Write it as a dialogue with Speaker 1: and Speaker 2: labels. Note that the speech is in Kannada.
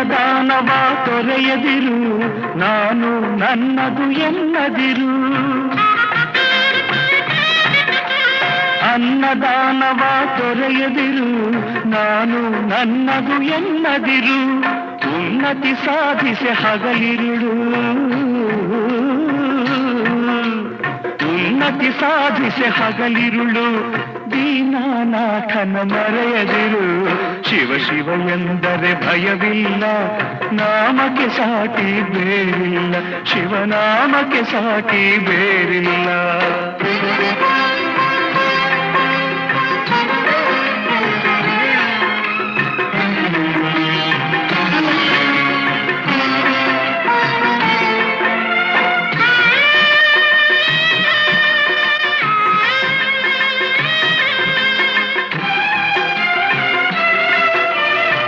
Speaker 1: ಅನ್ನದಾನವ ತೊರೆಯದಿರು, ನಾನು ನನ್ನದು ಎನ್ನದಿರು. ಅನ್ನದಾನವ ತೊರೆಯದಿರು, ನಾನು ನನ್ನದು ಎನ್ನದಿರು. ಉನ್ನತಿ ಸಾಧಿಸಿ ಹಗಲಿರುಳು. ಉನ್ನತಿ ಸಾಧಿಸಿ ಹಗಲಿರುಳು. ದೀನಾನಾಥನ ಮರೆಯದಿರು ಶಿವ ಶಿವ ಎಂದರೆ ಭಯವಿಲ್ಲ ನಾಮಕ್ಕೆ ಸಾಟಿ ಬೇರಿಲ್ಲ ಶಿವನಾಮಕ್ಕೆ ಸಾಟಿ ಬೇರಿಲ್ಲ